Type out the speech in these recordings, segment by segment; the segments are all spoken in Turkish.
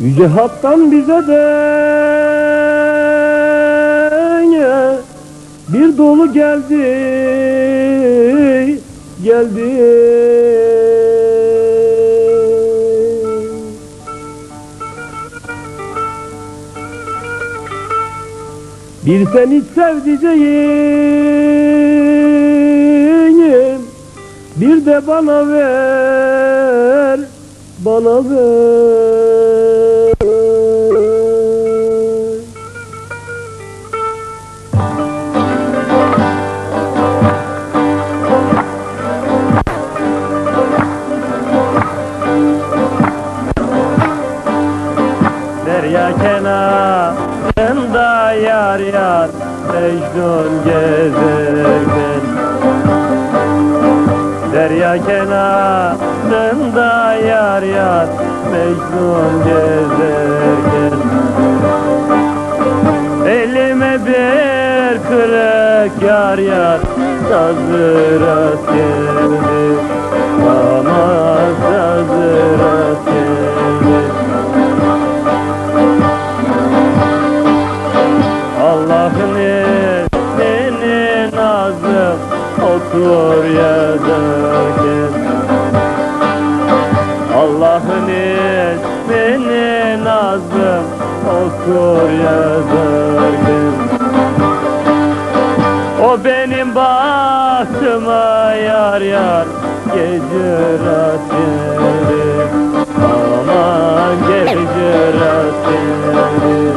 Yüce Hak'tan bize de bir dolu geldi, geldi. Bir seni sevdiceğim, bir de bana ver, bana ver. Derya kenarında yar yar Mecnun gezerken Mecnun gezerken Elime bir kırık yar yar Sazırat geldi nazım okur yazarken O benim bahtıma yar yar gece rast gelir Aman gece rast gelir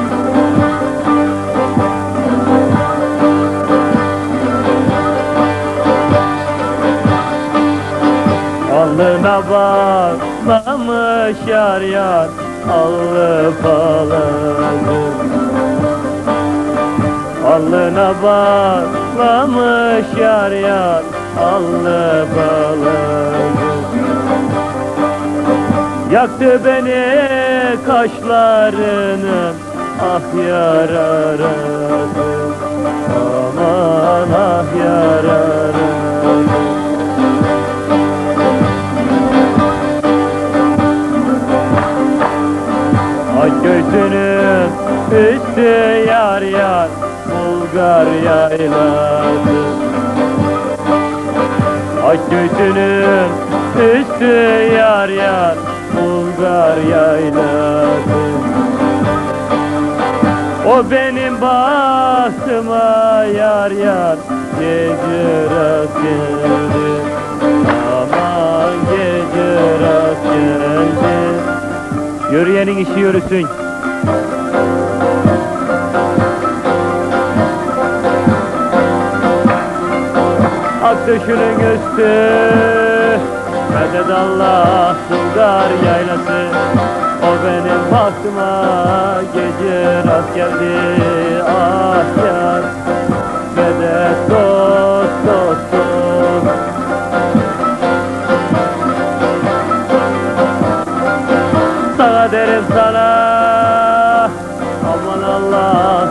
Alnına bağlamış yar yar Allı paladı Alnına bağlamış yar yar. Allı paladı Yaktı beni kaşlarının Ah yar aradı Aman ah yar üstü yar yar Bulgar yaylası Ay göğsünün üstü yar yar Bulgar yaylası O benim bahtıma yar yar Gece rast geldi Aman gece rast geldi Yürüyenin işi yürüsün. Aktaşının üstü Medet Allah Bulgar yaylası. O benim baktıma gece rast geldi. Ah yar Medet dost dost dost. Sana derim sana Aman Allah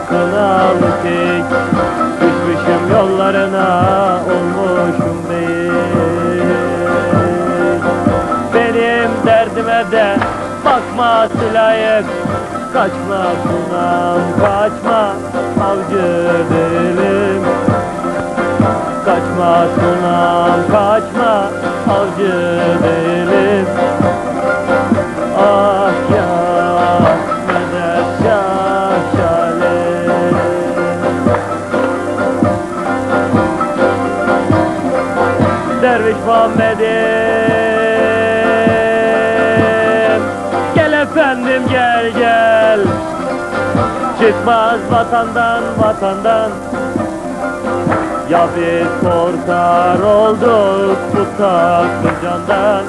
derdime de bakma layık Kaçma sunam kaçma avcı değilim Kaçma sunam kaçma avcı değilim efendim gel gel. Çıkmaz vatandan vatandan. Ya biz korkar olduk bu tatlı candan